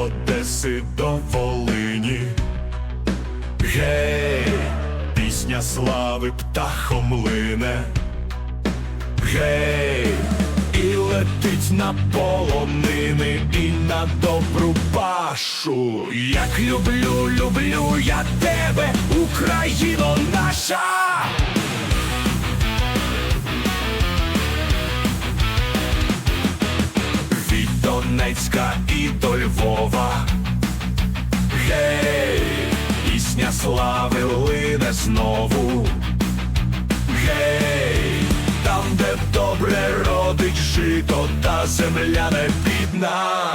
Одеси до Волині. Гей, пісня слави птахом лине. Гей, і летить на полонини, і на добру пашу. Як люблю, люблю я тебе, Україно наша. Слави лине знову. Гей, там, де добре родить жито, та земля не бідна.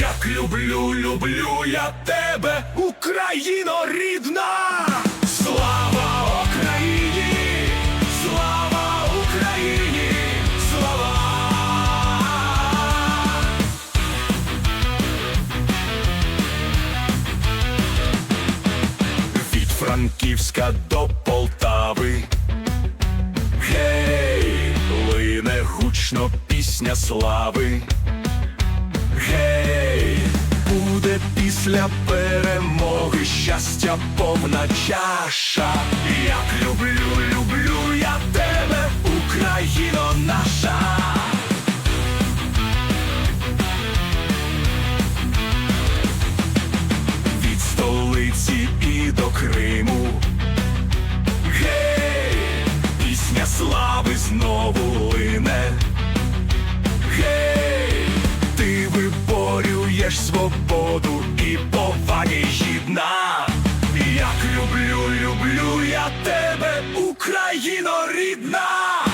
Як люблю, люблю я тебе, Україно рідна! Франківська до Полтави. Гей, лине гучно пісня слави. Гей, буде після перемоги щастя повна чаша. Як люблю, люблю слави знову лине. Гей, ти виборюєш свободу і поваги гідна. Як люблю, люблю я тебе, Україно рідна.